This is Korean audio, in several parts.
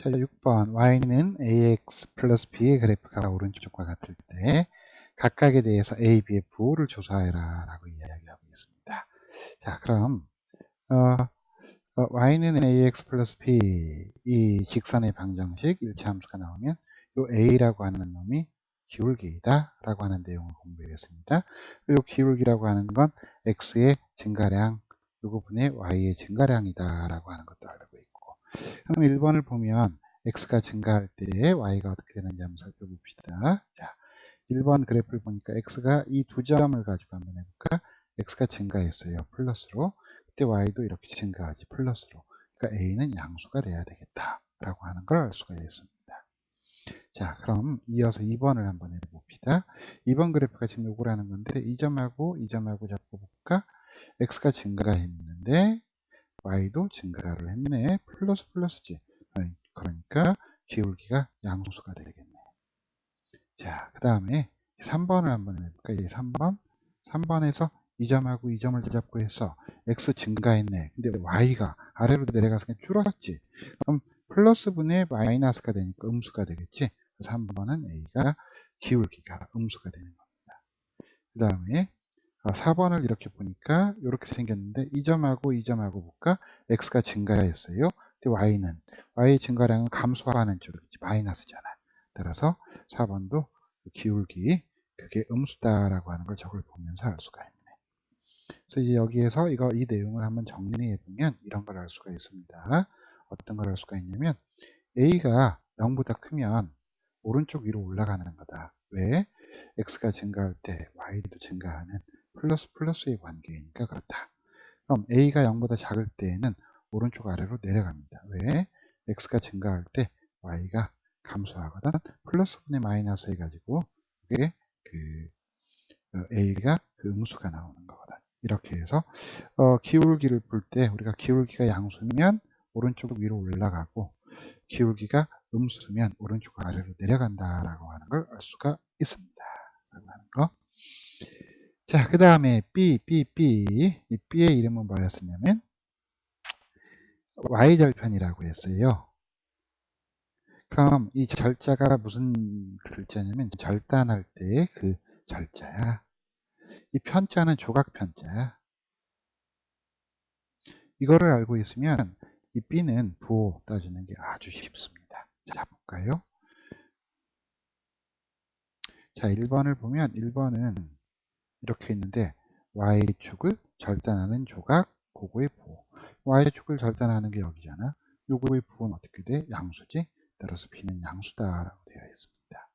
자, 6번 y는 ax 플러스 b의 그래프가 오른쪽과 같을 때 각각에 대해서 a, b의 부호를 조사해라 라고 이야기하고 있습니다. 자, 그럼 어, 어, y는 ax 플러스 b 이 직선의 방정식 일치 함수가 나오면 요 a라고 하는 놈이 기울기이다 라고 하는 내용을 공부했습니다. 요 기울기라고 하는 건 x의 증가량 요 부분의 y의 증가량이다 라고 하는 것도 알고 그럼 1번을 보면 x가 증가할 때 y가 어떻게 되는지 한번 살펴봅시다. 자, 1번 그래프를 보니까 x가 이 두 점을 가지고 한번 해볼까? x가 증가했어요. 플러스로. 그때 y도 이렇게 증가하지. 플러스로. 그러니까 a는 양수가 돼야 되겠다. 라고 하는 걸 알 수가 있습니다. 자, 그럼 이어서 2번을 한번 해봅시다. 2번 그래프가 지금 요거라는 건데 이 점하고 이 점하고 잡고 볼까? x가 증가했는데 y도 증가를 했네. 플러스 플러스지. 그러니까 기울기가 양수가 되겠네. 자, 그 다음에 3번을 한번 해볼까? 이 3번. 3번에서 이 점하고 이 점을 잡고 해서 x 증가했네. 근데 y가 아래로 내려가서 그냥 줄었지. 그럼 플러스 분의 마이너스가 되니까 음수가 되겠지. 그래서 3번은 a가 기울기가 음수가 되는 겁니다. 그 다음에 4번을 이렇게 보니까 이렇게 생겼는데 이 점하고 이 점하고 볼까? x가 증가했어요. y는 y의 증가량은 감소하는 쪽이지 마이너스잖아. 따라서 4번도 기울기 그게 음수다라고 하는 걸 저걸 보면서 알 수가 있네. 그래서 이제 여기에서 이거 이 내용을 한번 정리해 보면 이런 걸 알 수가 있습니다. 어떤 걸 알 수가 있냐면 a가 0보다 크면 오른쪽 위로 올라가는 거다. 왜? x가 증가할 때 y도 증가하는 플러스 플러스의 관계이니까 그렇다. 그럼 a가 0보다 작을 때에는 오른쪽 아래로 내려갑니다. 왜? x가 증가할 때 y가 감소하거든 플러스 분의 마이너스 해가지고 그게 그 어, a가 그 음수가 나오는 거거든. 이렇게 해서 어, 기울기를 볼 때 우리가 기울기가 양수면 오른쪽 위로 올라가고 기울기가 음수면 오른쪽 아래로 내려간다라고 하는 걸 알 수가 있습니다. 라고 하는 거. 자, 그 다음에 B, B, B. 이 B의 이름은 뭐였었냐면 Y절편이라고 했어요. 그럼 이 절자가 무슨 글자냐면 절단할 때그 절자야. 이 편자는 조각 편자야. 이거를 알고 있으면 이 B는 부호 따지는 게 아주 쉽습니다. 자, 볼까요? 자, 1번을 보면 1번은 이렇게 있는데 Y축을 절단하는 조각, 그거의 부호. Y축을 절단하는 게 여기잖아. 요거의 부호는 어떻게 돼? 양수지. 따라서 B는 양수다 라고 되어 있습니다.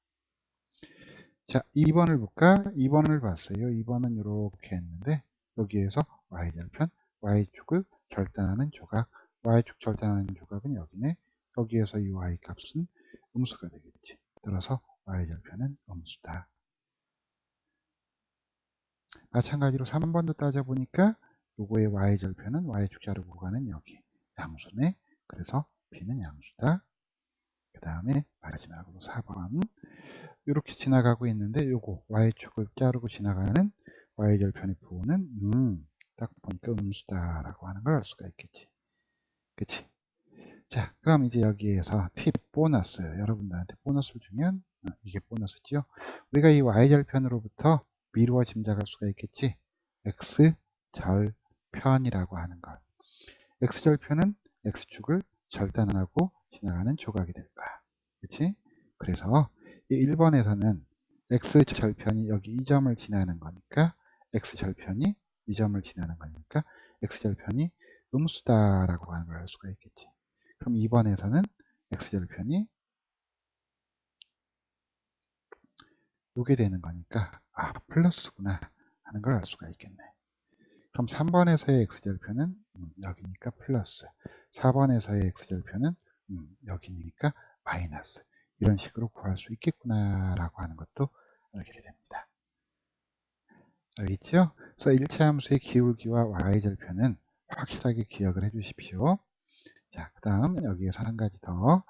자, 2번을 볼까? 2번을 봤어요. 2번은 이렇게 했는데 여기에서 Y절편, Y축을 절단하는 조각, Y축 절단하는 조각은 여기네. 여기에서 이 Y 값은 음수가 되겠지. 따라서 Y절편은 음수다. 마찬가지로 3번도 따져보니까 요거의 Y절편은 Y축 자르고 가는 여기 양수네. 그래서 B는 양수다. 그 다음에 마지막으로 4번 이렇게 지나가고 있는데 요거 Y축을 자르고 지나가는 Y절편의 부호는 음, 딱 보니까 음수다 라고 하는 걸 알 수가 있겠지. 그치? 자, 그럼 이제 여기에서 팁 보너스 여러분들한테 보너스를 주면 어, 이게 보너스죠. 우리가 이 y절편으로부터 미루어 짐작할 수가 있겠지. x절편이라고 하는 걸. x절편은 x축을 절단하고 지나가는 조각이 될 거야. 그치? 그래서 이 1번에서는 x절편이 여기 이 점을 지나는 거니까 x절편이 이 점을 지나는 거니까 x절편이 음수다라고 하는 걸 알 수가 있겠지. 그럼 2번에서는 x절편이 요게 되는 거니까 아 플러스구나 하는 걸 알 수가 있겠네. 그럼 3번에서의 x절편은 음, 여기니까 플러스 4번에서의 x절편은 음, 여기니까 마이너스 이런 식으로 구할 수 있겠구나 라고 하는 것도 알게 됩니다. 알겠죠? 그래서 1차 함수의 기울기와 y절편은 확실하게 기억을 해 주십시오. 자, 그 다음 여기에서 한 가지 더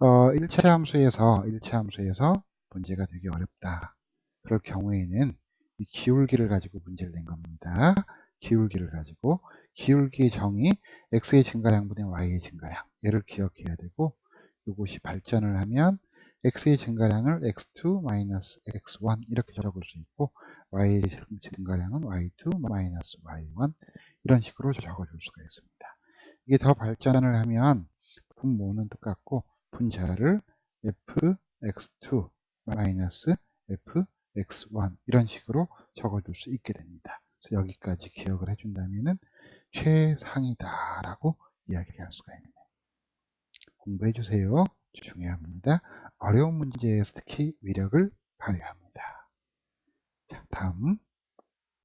어, 1차 함수에서 1차 함수에서 문제가 되게 어렵다. 그럴 경우에는 이 기울기를 가지고 문제를 낸 겁니다. 기울기를 가지고 기울기의 정의 x의 증가량분의 y의 증가량 얘를 기억해야 되고 이것이 발전을 하면 x의 증가량을 x2 마이너스 x1 이렇게 적을 수 있고 y의 증가량은 y2 마이너스 y1 이런 식으로 적어줄 수가 있습니다. 이게 더 발전을 하면 분모는 똑같고 분자를 fx2 마이너스 fx1 이런 식으로 적어줄 수 있게 됩니다. 그래서 여기까지 기억을 해준다면은 최상이다 라고 이야기할 수가 있네요. 공부해 주세요. 중요합니다. 어려운 문제에서 특히 위력을 발휘합니다. 자, 다음